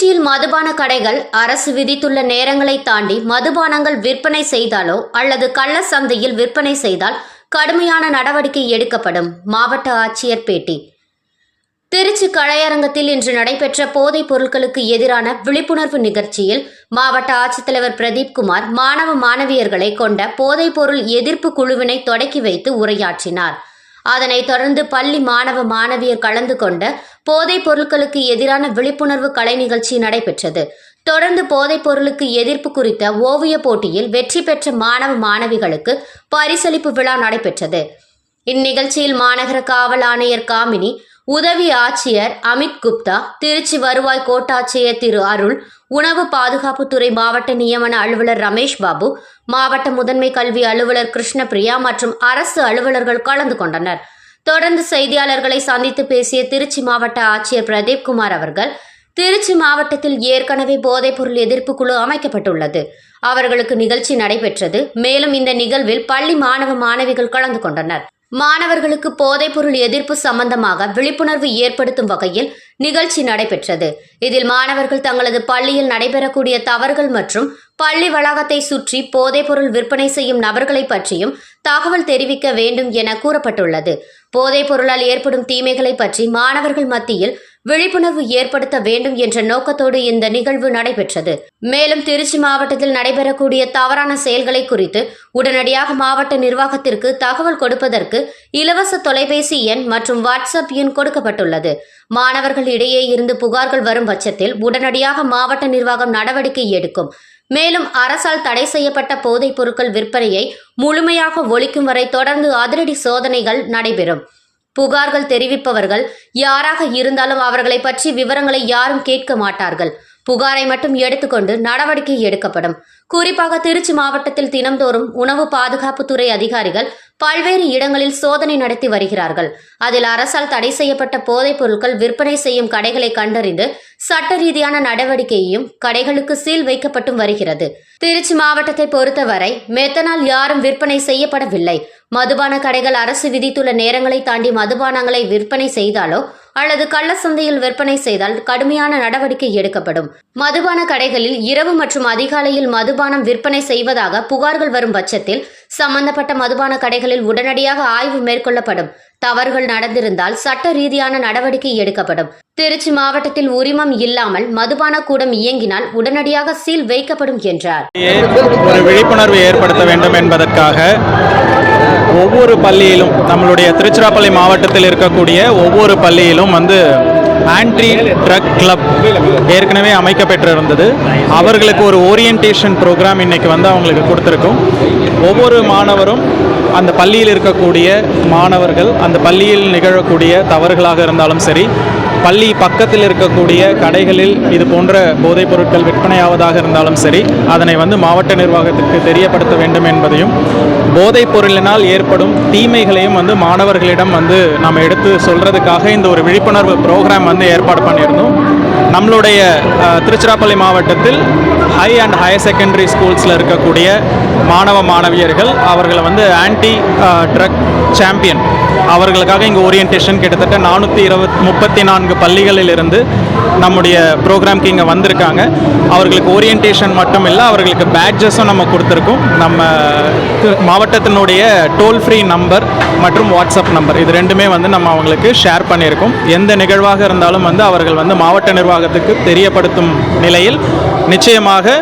திருச்சியில் மதுபான கடைகள் அரசு விதித்துள்ள நேரங்களை தாண்டி மதுபானங்கள் விற்பனை செய்தாலோ அல்லது கள்ள சந்தையில் விற்பனை செய்தால் கடுமையான நடவடிக்கை எடுக்கப்படும். மாவட்ட ஆட்சியர் பேட்டி. திருச்சி கலையரங்கத்தில் இன்று நடைபெற்ற போதைப் பொருட்களுக்கு எதிரான விழிப்புணர்வு நிகழ்ச்சியில் மாவட்ட ஆட்சித்தலைவர் பிரதீப் குமார் மாணவ மாணவியர்களை கொண்ட போதைப் பொருள் எதிர்ப்பு குழுவினை தொடக்கி வைத்து உரையாற்றினார். அதனைத் தொடர்ந்து பள்ளி மாணவ மாணவியர் கலந்து கொண்ட போதைப் பொருட்களுக்கு எதிரான விழிப்புணர்வு கலை நிகழ்ச்சி நடைபெற்றது. தொடர்ந்து போதைப் பொருளுக்கு எதிர்ப்பு குறித்த ஓவிய போட்டியில் வெற்றி பெற்ற மாணவ மாணவிகளுக்கு பரிசளிப்பு விழா நடைபெற்றது. இந்நிகழ்ச்சியில் மாநகர காவல் ஆணையர் காமினி உதவி ஆட்சியர் அமித் குப்தா திருச்சி வருவாய் கோட்டாட்சியர் திரு அருள் உணவு பாதுகாப்புத்துறை மாவட்ட நியமன அலுவலர் ரமேஷ் பாபு மாவட்ட முதன்மை கல்வி அலுவலர் கிருஷ்ணபிரியா மற்றும் அரசு அலுவலர்கள் கலந்து கொண்டனர். தொடர்ந்து செய்தியாளர்களை சந்தித்து பேசிய திருச்சி மாவட்ட ஆட்சியர் பிரதீப் குமார் அவர்கள் திருச்சி மாவட்டத்தில் ஏற்கனவே போதைப்பொருள் எதிர்ப்பு குழு அமைக்கப்பட்டுள்ளது. அவர்களுக்கு நிகழ்ச்சி நடைபெற்றது. மேலும் இந்த நிகழ்வில் பள்ளி மாணவ மாணவிகள் கலந்து கொண்டனர். மாணவர்களுக்கு போதைப்பொருள் எதிர்ப்பு சம்பந்தமாக விழிப்புணர்வு ஏற்படுத்தும் வகையில் நிகழ்ச்சி நடைபெற்றது. இதில் மாணவர்கள் தங்களது பள்ளியில் நடைபெறக்கூடிய தவறுகள் மற்றும் பள்ளி வளாகத்தை சுற்றி போதைப்பொருள் விற்பனை செய்யும் நபர்களை பற்றியும் தகவல் தெரிவிக்க வேண்டும் என கூறப்பட்டுள்ளது. போதைப் பொருளால் ஏற்படும் தீமைகளை பற்றி மாணவர்கள் மத்தியில் விழிப்புணர்வு ஏற்படுத்த வேண்டும் என்ற நோக்கத்தோடு இந்த நிகழ்வு நடைபெற்றது. மேலும் திருச்சி மாவட்டத்தில் நடைபெறக்கூடிய தவறான செயல்களை குறித்து உடனடியாக மாவட்ட நிர்வாகத்திற்கு தகவல் கொடுப்பதற்கு இலவச தொலைபேசி எண் மற்றும் வாட்ஸ்அப் எண் கொடுக்கப்பட்டுள்ளது. மாணவர்கள் இடையே இருந்து புகார்கள் வரும் பட்சத்தில் உடனடியாக மாவட்ட நிர்வாகம் நடவடிக்கை எடுக்கும். மேலும் அரசால் தடை செய்யப்பட்ட போதைப் பொருட்கள் விற்பனையை முழுமையாக ஒழிக்கும் வரை தொடர்ந்து அதிரடி சோதனைகள் நடைபெறும். புகார்கள் தெரிவிப்பவர்கள் யாராக இருந்தாலும் அவர்களை பற்றி விவரங்களை யாரும் கேட்க மாட்டார்கள். புகாரை மட்டும் எடுத்துக்கொண்டு நடவடிக்கை எடுக்கப்படும். குறிப்பாக திருச்சி மாவட்டத்தில் தினம்தோறும் உணவு பாதுகாப்புத்துறை அதிகாரிகள் பல்வேறு இடங்களில் சோதனை நடத்தி வருகிறார்கள். அதில் அரசால் தடை செய்யப்பட்ட போதைப் பொருட்கள் விற்பனை செய்யும் கடைகளை கண்டறிந்து சட்ட ரீதியான நடவடிக்கையையும் கடைகளுக்கு சீல் வைக்கப்பட்டும் வருகிறது. திருச்சி மாவட்டத்தை பொறுத்தவரை மெத்தனால் யாரும் விற்பனை செய்யப்படவில்லை. மதுபான கடைகள் அரசு விதித்துள்ள நேரங்களை தாண்டி மதுபானங்களை விற்பனை செய்தாலோ அல்லது கள்ள சந்தையில் விற்பனை செய்தால் கடுமையான நடவடிக்கை எடுக்கப்படும். மதுபான கடைகளில் இரவு மற்றும் அதிகாலையில் மதுபானம் விற்பனை செய்வதாக புகார்கள் வரும் பட்சத்தில் சம்பந்தப்பட்ட மதுபான கடைகளில் உடனடியாக ஆய்வு மேற்கொள்ளப்படும். தவறுகள் நடந்திருந்தால் சட்ட ரீதியான நடவடிக்கை எடுக்கப்படும். திருச்சி மாவட்டத்தில் உரிமம் இல்லாமல் மதுபான கூடம் இயங்கினால் உடனடியாக சீல் வைக்கப்படும் என்றார். ஒரு விழிப்புணர்வு ஏற்படுத்த வேண்டும் என்பதற்காக ஒவ்வொரு பள்ளியிலும் நம்மளுடைய திருச்சிராப்பள்ளி மாவட்டத்தில் இருக்கக்கூடிய ஒவ்வொரு பள்ளியிலும் வந்து ஆன்டி ட்ரக் கிளப் ஏற்கனவே அமைக்கப்பெற்றிருந்தது அவர்களுக்கு ஒரு ஓரியன்டேஷன் ப்ரோக்ராம் இன்றைக்கி வந்து அவங்களுக்கு கொடுத்துருக்கோம். ஒவ்வொரு மாணவரும் அந்த பள்ளியில் இருக்கக்கூடிய மாணவர்கள் அந்த பள்ளியில் நிகழக்கூடிய தவறுகளாக இருந்தாலும் சரி பள்ளி பக்கத்தில் இருக்கக்கூடிய கடைகளில் இது போன்ற போதைப் பொருட்கள் விற்பனையாவதாக இருந்தாலும் சரி அதனை வந்து மாவட்ட நிர்வாகத்திற்கு தெரியப்படுத்த வேண்டும் என்பதையும் போதைப் பொருளினால் ஏற்படும் தீமைகளையும் வந்து மாணவர்களிடம் வந்து நம்ம எடுத்து சொல்றதுக்காக இந்த ஒரு விழிப்புணர்வு ப்ரோக்ராம் வந்து ஏற்பாடு பண்ணியிருந்தோம். நம்மளுடைய திருச்சிராப்பள்ளி மாவட்டத்தில் ஹை அண்ட் ஹையர் செகண்டரி ஸ்கூல்ஸில் இருக்கக்கூடிய மாணவ மாணவியர்கள் அவர்களை வந்து ஆன்டி ட்ரக் சாம்பியன் அவர்களுக்காக இங்கே ஓரியன்டேஷன் கிட்டத்தட்ட நானூற்றி இருபத் முப்பத்தி நான்கு பள்ளிகளில் இருந்து நம்முடைய ப்ரோக்ராம்க்கு இங்கே வந்திருக்காங்க. அவர்களுக்கு ஓரியன்டேஷன் மட்டும் இல்லை அவர்களுக்கு பேட்ஜஸும் நம்ம கொடுத்துருக்கோம். நம்ம மாவட்டத்தினுடைய டோல் ஃப்ரீ நம்பர் மற்றும் வாட்ஸ்அப் நம்பர் இது ரெண்டுமே வந்து நம்ம அவங்களுக்கு ஷேர் பண்ணியிருக்கோம். எந்த நிகழ்வாக இருந்தாலும் வந்து அவர்கள் வந்து மாவட்ட நிர்வாகத்துக்கு தெரியப்படுத்தும் நிலையில் நிச்சயமாக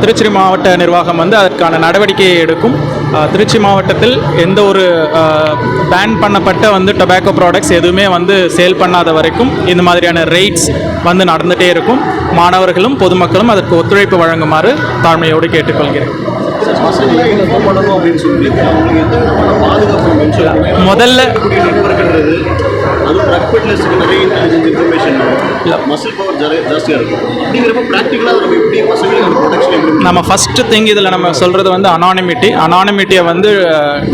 திருச்சி மாவட்ட நிர்வாகம் வந்து அதற்கான நடவடிக்கையை எடுக்கும். திருச்சி மாவட்டத்தில் எந்த ஒரு பேன் பண்ணப்பட்ட வந்து டொபாக்கோ ப்ராடக்ட்ஸ் எதுவுமே வந்து சேல் பண்ணாத வரைக்கும் இந்த மாதிரியான ரெய்ட்ஸ் வந்து நடந்துகிட்டே இருக்கும். மாணவர்களும் பொதுமக்களும் அதற்கு ஒத்துழைப்பு வழங்குமாறு தாழ்மையோடு கேட்டுக்கொள்கிறேன். முதல்ல நெட்ஒர்க்ன்றது அது ட்ரக் பெட்லர்ஸுக்கு நிறைய இன்டெலிஜென்ஸ் இன்ஃபர்மேஷன் மசில் பவர் ஜாஸ்தியாக இருக்கும் அப்படிங்கிறப்ப ப்ராக்டிக்கலாக நம்ம எப்படி பசங்களுக்கு ப்ரொடெக்ஷன் எப்படி நம்ம ஃபஸ்ட்டு திங் இதில் நம்ம சொல்கிறது வந்து அனானிமிட்டி அனானிமிட்டியை வந்து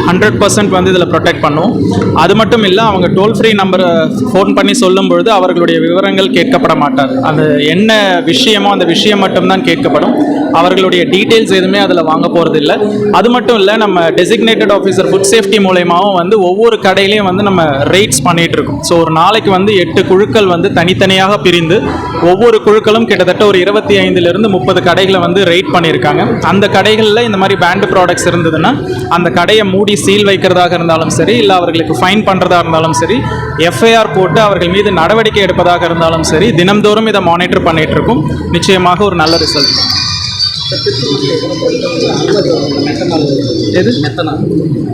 ஹண்ட்ரட் பர்சன்ட் வந்து இதில் ப்ரொடெக்ட் பண்ணும். அது மட்டும் இல்லை அவங்க டோல் ஃப்ரீ நம்பரை ஃபோன் பண்ணி சொல்லும் பொழுது அவர்களுடைய விவரங்கள் கேட்கப்பட மாட்டாது. அந்த என்ன விஷயமோ அந்த விஷயம் மட்டும்தான் கேட்கப்படும். அவர்களுடைய டீட்டெயில்ஸ் எதுவுமே அதில் வாங்க போகிறது இல்லை அது மட்டும் இல்லை நம்ம டெசிக்னேட்டட் ஆஃபீஸர் ஃபுட் சேஃப்டி மூலயமாவும் வந்து ஒவ்வொரு கடையிலையும் வந்து நம்ம ரேட்ஸ் பண்ணிகிட்டு இருக்கோம். ஸோ ஒரு நாளைக்கு வந்து எட்டு குழுக்கள் வந்து தனித்தனியாக பிரிந்து ஒவ்வொரு குழுக்களும் கிட்டத்தட்ட ஒரு இருபத்தி ஐந்துலேருந்து முப்பது கடைகளை வந்து ரேட் பண்ணியிருக்காங்க. அந்த கடைகளில் இந்த மாதிரி பேண்டு ப்ராடக்ட்ஸ் இருந்ததுன்னா அந்த கடையை மூடி சீல் வைக்கிறதாக இருந்தாலும் சரி இல்லை அவர்களுக்கு ஃபைன் பண்ணுறதா இருந்தாலும் சரி எஃப்ஐஆர் போட்டு அவர்கள் மீது நடவடிக்கை எடுப்பதாக இருந்தாலும் சரி தினம்தோறும் இதை மானிட்டர் பண்ணிட்டு நிச்சயமாக ஒரு நல்ல ரிசல்ட் எது?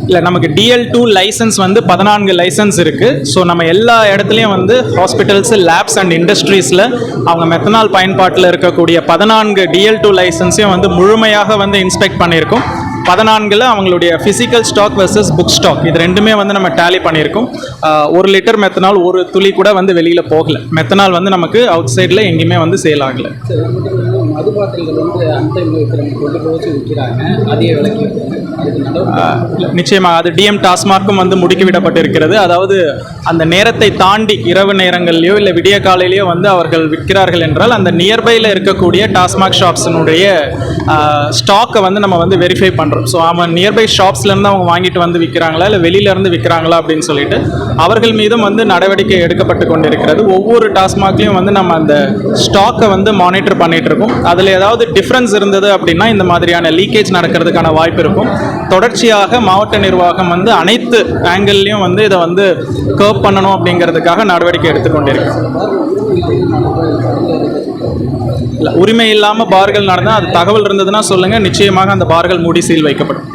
இல்லை நமக்கு டிஎல் டூ லைசன்ஸ் வந்து பதினான்கு லைசன்ஸ் இருக்குது ஸோ நம்ம எல்லா இடத்துலையும் வந்து ஹாஸ்பிட்டல்ஸ் லேப்ஸ் அண்ட் இண்டஸ்ட்ரீஸில் அவங்க மெத்தனால் பயன்பாட்டில் இருக்கக்கூடிய பதினான்கு டிஎல் டூ லைசன்ஸையும் வந்து முழுமையாக வந்து இன்ஸ்பெக்ட் பண்ணியிருக்கோம். பதினான்கில் அவங்களுடைய physical stock versus book stock இது ரெண்டுமே வந்து நம்ம டேலி பண்ணியிருக்கோம். ஒரு லிட்டர் மெத்தனால் ஒரு துளி கூட வந்து வெளியில் போகல. மெத்தனால் வந்து நமக்கு அவுட் சைடில் எங்கேயுமே வந்து சேல் ஆகலை. மது பாட்டில்கள் வந்து அந்த விற்கிறவங்க கொண்டு போச்சு விற்கிறாங்க அதிக விலைக்கு விற்கிறாங்க நிச்சயமாக அது டிஎம் டாஸ்மார்க்கும் வந்து முடுக்கிவிடப்பட்டிருக்கிறது அதாவது அந்த நேரத்தை தாண்டி இரவு நேரங்கள்லையோ இல்லை விடிய காலையிலையோ வந்து அவர்கள் விற்கிறார்கள் என்றால் அந்த நியர்பையில் இருக்கக்கூடிய டாஸ்மாக் ஷாப்ஸினுடைய ஸ்டாக்கை வந்து நம்ம வந்து வெரிஃபை பண்ணுறோம் ஸோ அவன் நியர்பை ஷாப்ஸ்லேருந்து அவங்க வாங்கிட்டு வந்து விற்கிறாங்களா இல்லை வெளியிலேருந்து விற்கிறாங்களா அப்படின்னு சொல்லிட்டு அவர்கள் மீதும் வந்து நடவடிக்கை எடுக்கப்பட்டு கொண்டிருக்கிறது. ஒவ்வொரு டாஸ்மாக்லேயும் வந்து நம்ம அந்த ஸ்டாக்கை வந்து மானிட்டர் பண்ணிட்டு இருக்கோம். அதில் ஏதாவது டிஃப்ரென்ஸ் இருந்தது அப்படின்னா இந்த மாதிரியான லீக்கேஜ் நடக்கிறதுக்கான வாய்ப்பு இருக்கும். தொடர்ச்சியாக மாவட்ட நிர்வாகம் வந்து அனைத்து ஆங்கிள்லையும் வந்து இதை வந்து கர்ப் பண்ணணும் அப்படிங்கிறதுக்காக நடவடிக்கை எடுத்துக்கொண்டிருக்கு இல்லை உரிமை இல்லாமல் பார்கள் நடந்தால் அது தகவல் இருந்ததுன்னா சொல்லுங்கள் நிச்சயமாக அந்த பார்கள் மூடி சீல் வைக்கப்படும்.